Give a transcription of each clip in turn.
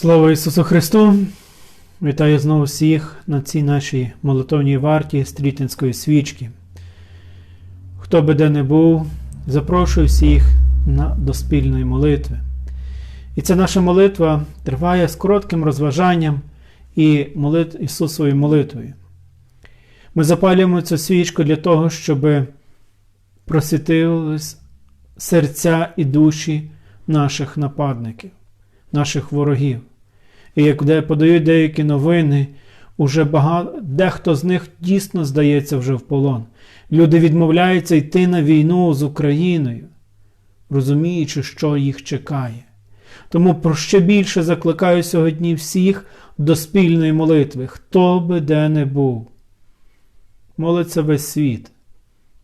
Слава Ісусу Христу! Вітаю знову всіх на цій нашій молитовній варті стрітинської свічки. Хто би де не був, запрошую всіх на, до спільної молитви. І ця наша молитва триває з коротким розважанням і молит... Ісусовою молитвою. Ми запалюємо цю свічку для того, щоб просвітились серця і душі наших нападників, наших ворогів. І як де подають деякі новини, уже багато, дехто з них дійсно здається вже в полон. Люди відмовляються йти на війну з Україною, розуміючи, що їх чекає. Тому про ще більше закликаю сьогодні всіх до спільної молитви, хто би де не був. Молиться весь світ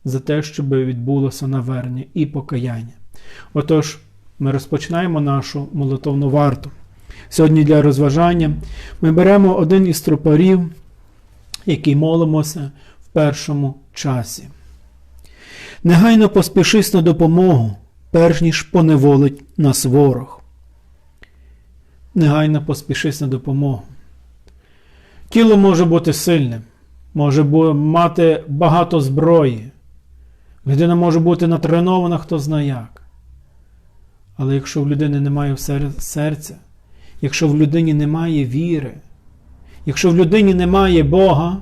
за те, щоб відбулося навернення і покаяння. Отож, ми розпочинаємо нашу молитовну варту. Сьогодні для розважання ми беремо один із тропарів, який молимося в першому часі. Негайно поспішись на допомогу, перш ніж поневолить нас ворог. Негайно поспішись на допомогу. Тіло може бути сильним, може мати багато зброї. Людина може бути натренована, хто знає як. Але якщо в людини немає серця, якщо в людині немає віри, якщо в людині немає Бога,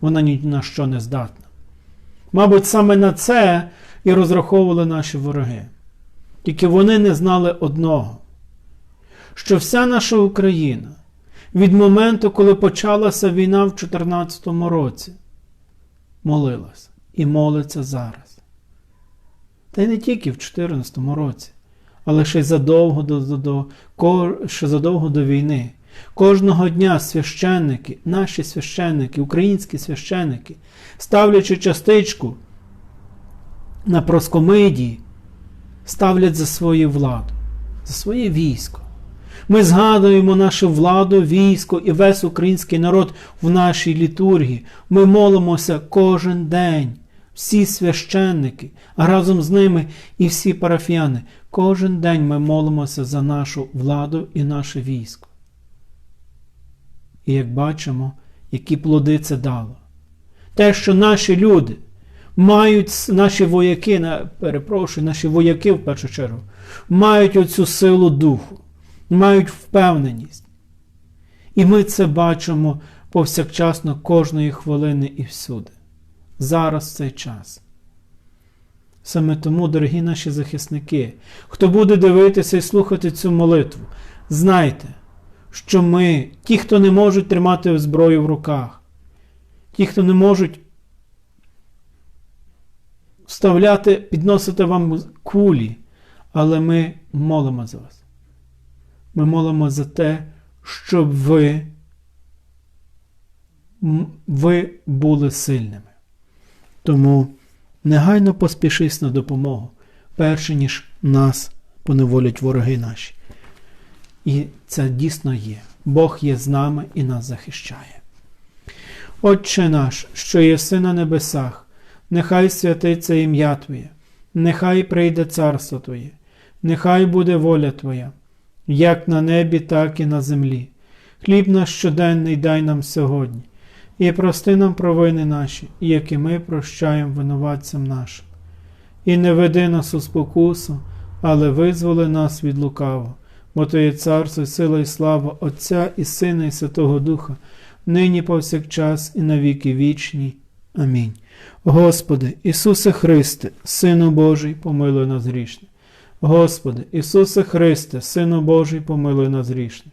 вона ні на що не здатна. Мабуть, саме на це і розраховували наші вороги. Тільки вони не знали одного, що вся наша Україна від моменту, коли почалася війна в 2014 році, молилась і молиться зараз. Та й не тільки в 2014 році але ще й задовго до, до, до, ще задовго до війни. Кожного дня священники, наші священники, українські священники, ставлячи частичку на проскомидії, ставлять за свою владу, за своє військо. Ми згадуємо нашу владу, військо і весь український народ в нашій літургії. Ми молимося кожен день всі священники, а разом з ними і всі парафіяни. Кожен день ми молимося за нашу владу і наше військо. І як бачимо, які плоди це дало. Те, що наші люди мають, наші вояки, перепрошую, наші вояки в першу чергу, мають оцю силу духу, мають впевненість. І ми це бачимо повсякчасно кожної хвилини і всюди зараз цей час. Саме тому, дорогі наші захисники, хто буде дивитися і слухати цю молитву, знайте, що ми, ті, хто не можуть тримати зброю в руках, ті, хто не можуть вставляти, підносити вам кулі, але ми молимо за вас. Ми молимо за те, щоб ви, ви були сильними. Тому негайно поспішись на допомогу, перше ніж нас поневолять вороги наші. І це дійсно є. Бог є з нами і нас захищає. Отче наш, що єси на небесах, нехай святиться ім'я Твоє, нехай прийде царство Твоє, нехай буде воля Твоя, як на небі, так і на землі. Хліб наш щоденний дай нам сьогодні і прости нам провини наші, як і ми прощаємо винуватцям нашим. І не веди нас у спокусу, але визволи нас від лукавого, бо то є царство, сила і слава Отця і Сина, і Святого Духа, нині повсякчас, і навіки вічні. Амінь. Господи, Ісусе Христе, Сину Божий, помилуй нас грішне. Господи, Ісусе Христе, Сину Божий, помилуй нас грішне.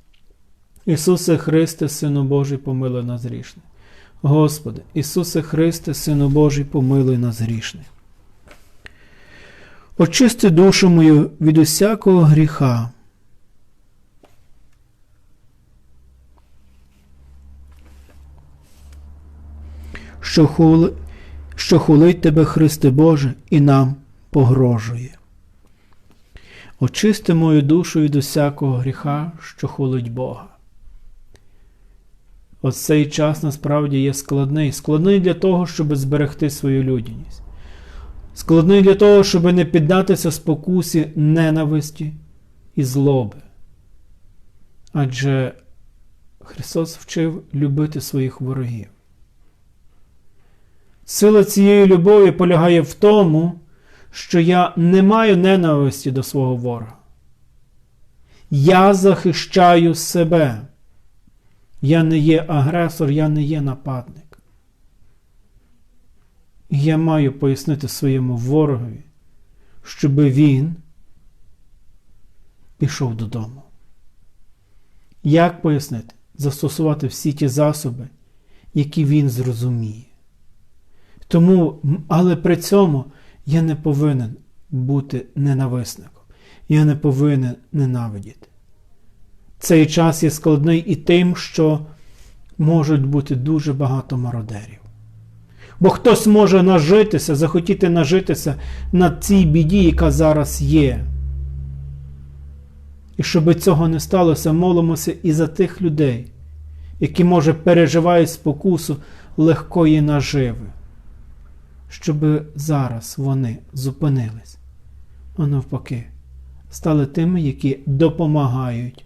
Ісусе Христе, Сину Божий, помилуй нас грішних. Господи, Ісусе Христе, Сину Божий, помилуй нас грішних. Очисти душу мою від усякого гріха. що, хули, що хулить тебе, Христе Боже, і нам погрожує. Очисти мою душу від усякого гріха, що хулить Бога. Ось цей час насправді є складний. Складний для того, щоб зберегти свою людяність. Складний для того, щоб не піддатися спокусі ненависті і злоби. Адже Христос вчив любити своїх ворогів. Сила цієї любові полягає в тому, що я не маю ненависті до свого ворога. Я захищаю себе. Я не є агресор, я не є нападник. Я маю пояснити своєму ворогові, щоб він пішов додому. Як пояснити? Застосувати всі ті засоби, які він зрозуміє. Тому, але при цьому я не повинен бути ненависником. Я не повинен ненавидіти. Цей час є складний і тим, що можуть бути дуже багато мародерів. Бо хтось може нажитися, захотіти нажитися на цій біді, яка зараз є. І щоб цього не сталося, молимося і за тих людей, які, може, переживають спокусу легкої наживи, щоб зараз вони зупинились, а навпаки, стали тими, які допомагають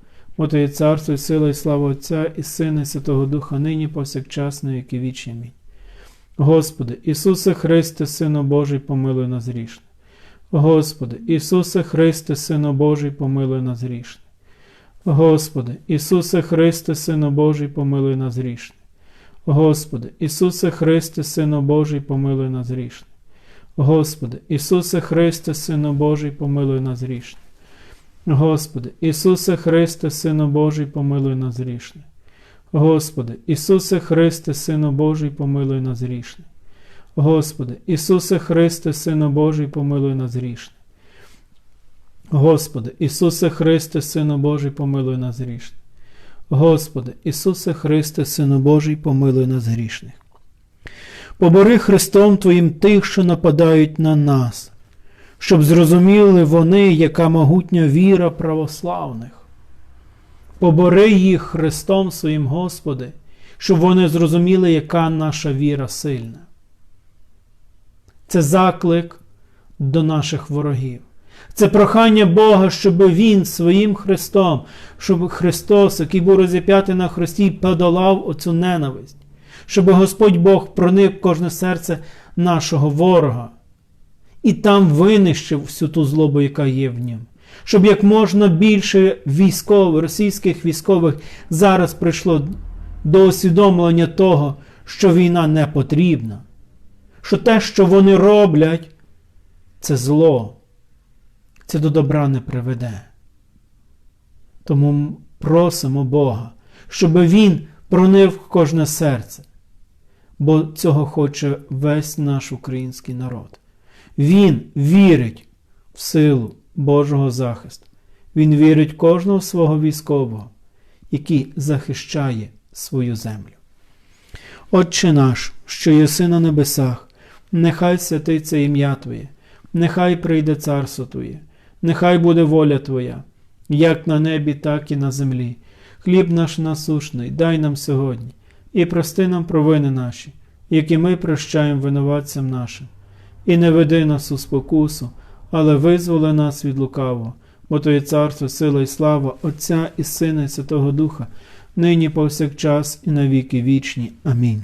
Бо Твоє царство і сила, і слава Отця, і Сина, і Святого Духа, нині повсякчас, на віки вічні. Амінь. Господи, Ісусе Христе, Сину Божий, помилуй нас грішне. Господи, Ісусе Христе, Сину Божий, помилуй нас грішне. Господи, Ісусе Христе, Сину Божий, помилуй нас грішне. Господи, Ісусе Христе, Сину Божий, помилуй нас грішне. Господи, Ісусе Христе, Сину Божий, помилуй нас грішне. Господи, Ісусе Христе, Сину Божий, помилуй нас грішне. Господи, Ісусе Христе, Сину Божий, помилуй нас грішне. Господи, Ісусе Христе, Сину Божий, помилуй нас грішне. Господи, Ісусе Христе, Сину Божий, помилуй нас грішне. Господи, Ісусе Христе, Сину Божий, помилуй нас грішних. Побори Христом Твоїм тих, що нападають на нас, щоб зрозуміли вони, яка могутня віра православних. Побори їх Христом своїм Господи, щоб вони зрозуміли, яка наша віра сильна. Це заклик до наших ворогів. Це прохання Бога, щоб Він своїм Христом, щоб Христос, який був розіп'ятий на Христі, подолав оцю ненависть, щоб Господь Бог проник кожне серце нашого ворога і там винищив всю ту злобу, яка є в ньому. Щоб як можна більше військових, російських військових зараз прийшло до усвідомлення того, що війна не потрібна, що те, що вони роблять, це зло, це до добра не приведе. Тому просимо Бога, щоб Він пронив кожне серце, бо цього хоче весь наш український народ. Він вірить в силу Божого захисту. Він вірить кожного свого військового, який захищає свою землю. Отче наш, що єси на небесах, нехай святиться ім'я Твоє, нехай прийде царство Твоє, нехай буде воля Твоя, як на небі, так і на землі. Хліб наш насушний, дай нам сьогодні, і прости нам провини наші, які ми прощаємо винуватцям нашим і не веди нас у спокусу, але визволи нас від лукавого, бо Твоє царство, сила і слава Отця і Сина, і Святого Духа, нині повсякчас і на віки вічні. Амінь.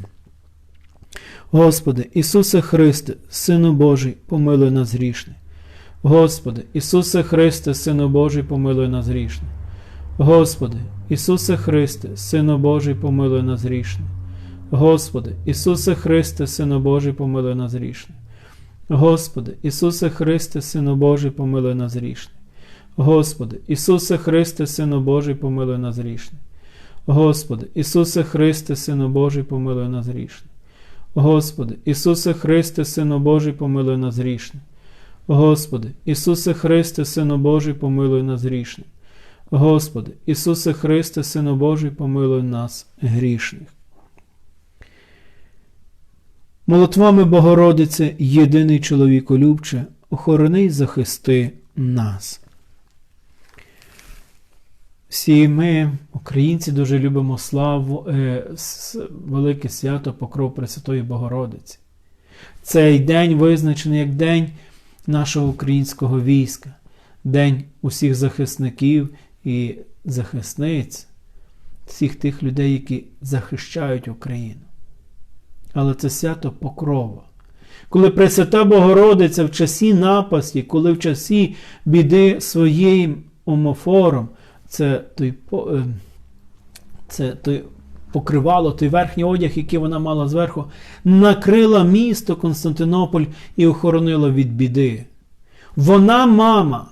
Господи, Ісусе Христе, Сину Божий, помилуй нас грішне. Господи, Ісусе Христе, Сину Божий, помилуй нас грішне. Господи, Ісусе Христе, Сину Божий, помилуй нас грішне. Господи, Ісусе Христе, Сину Божий, помилуй нас грішне. Господи, Ісусе Христе, Сину Божий, помилуй нас грішних. Господи, Ісусе Христе, Сину Божий, помилуй нас грішних. Господи, Ісусе Христе, Сину Божий, помилуй нас грішних. Господи, Ісусе Христе, Сину Божий, помилуй нас грішних. Господи, Ісусе Христе, Сину Божий, помилуй нас грішних. Господи, Ісусе Христе, Сину Божий, помилуй нас грішних. Молитвами Богородице, єдиний чоловіколюбче, охорони й захисти нас. Всі ми, українці, дуже любимо славу, е, велике свято Покров Пресвятої Богородиці. Цей день визначений як День нашого українського війська, День усіх захисників і захисниць, всіх тих людей, які захищають Україну. Але це свято Покрова. Коли Пресвята Богородиця в часі напасті, коли в часі біди своїм омофором, це той, е, це той покривало, той верхній одяг, який вона мала зверху, накрила місто Константинополь і охоронила від біди. Вона мама,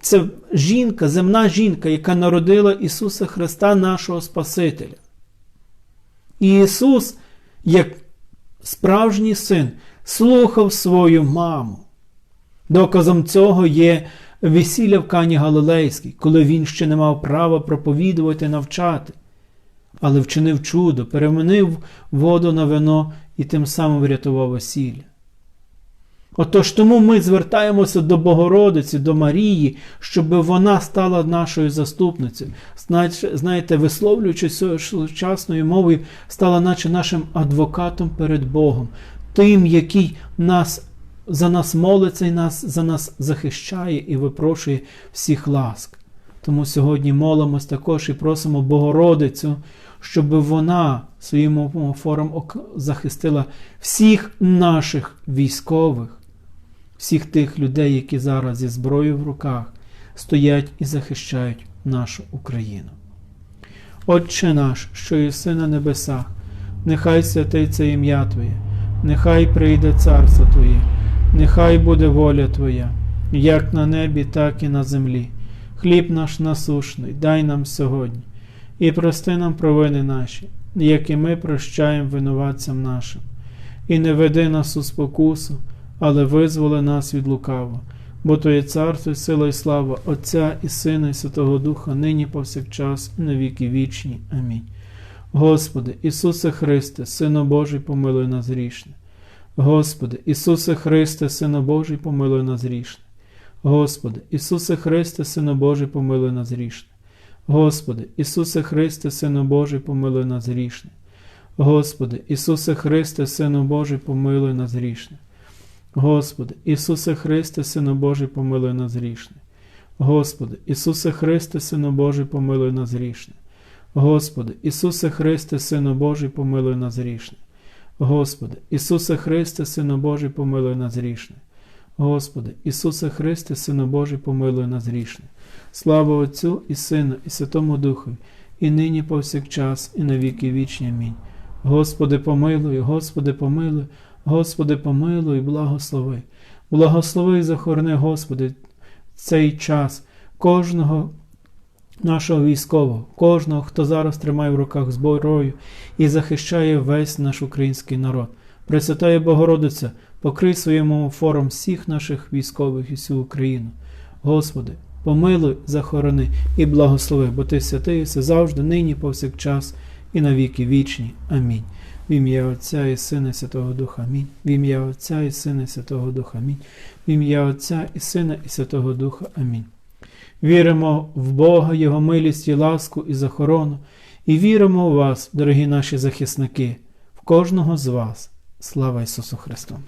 це жінка, земна жінка, яка народила Ісуса Христа, нашого Спасителя. І Ісус, як справжній син, слухав свою маму. Доказом цього є весілля в Кані Галилейській, коли він ще не мав права проповідувати, навчати, але вчинив чудо, перемінив воду на вино і тим самим врятував весілля. Отож тому ми звертаємося до Богородиці, до Марії, щоб вона стала нашою заступницею. Знаєте- Знаєте, висловлюючи сучасною мовою, стала наче нашим адвокатом перед Богом, тим, який нас, за нас молиться і нас, за нас захищає і випрошує всіх ласк. Тому сьогодні молимось також і просимо Богородицю, щоб вона своїм омофором захистила всіх наших військових, всіх тих людей, які зараз зі зброєю в руках стоять і захищають нашу Україну. Отче наш, що єси на небесах, нехай святиться ім'я Твоє, нехай прийде царство Твоє, нехай буде воля Твоя, як на небі, так і на землі. Хліб наш насушний, дай нам сьогодні, і прости нам провини наші, як і ми прощаємо винуватцям нашим. І не веди нас у спокусу, але визволи нас від лукавого. Бо то є царство, і сила і слава Отця і Сина, і Святого Духа, нині повсякчас, і на віки вічні. Амінь. Господи, Ісусе Христе, Сину Божий, помилуй нас грішне. Господи, Ісусе Христе, Сину Божий, помилуй нас грішне. Господи, Ісусе Христе, Сину Божий, помилуй нас грішне. Господи, Ісусе Христе, Сину Божий, помилуй нас грішне. Господи, Ісусе Христе, Сину Божий, помилуй нас грішне. Господи, Ісусе Христе, Сину Божий, помилуй нас грішне. Господи, Ісусе Христе, Сину Божий, помилуй нас грішне. Господи, Ісусе Христе, Сину Божий, помилуй нас грішне. Господи, Ісусе Христе, Сину Божий, помилуй нас грішне. Господи, Ісусе Христе, Сину Божий, помилуй нас грішне. Слава Отцю і Сину, і Святому Духу, і нині повсякчас, і на віки вічні. Амінь. Господи, помилуй, Господи, помилуй, Господи, помилуй, благослови. Благослови і захорони, Господи, цей час кожного нашого військового, кожного, хто зараз тримає в руках зброю і захищає весь наш український народ. Пресвятая Богородиця, покрий своїм фором всіх наших військових і всю Україну. Господи, помилуй, захорони і благослови, бо Ти святий, все завжди, нині, повсякчас, і на віки вічні. Амінь. В ім'я Отця і Сина Святого Духа. Амінь. В ім'я Отця і Сина і Святого Духа. Амінь. В ім'я Отця і Сина і Святого Духа. Амінь. Віримо в Бога, Його милість і ласку і захорону, і віримо у вас, дорогі наші захисники, в кожного з вас. Слава Ісусу Христу!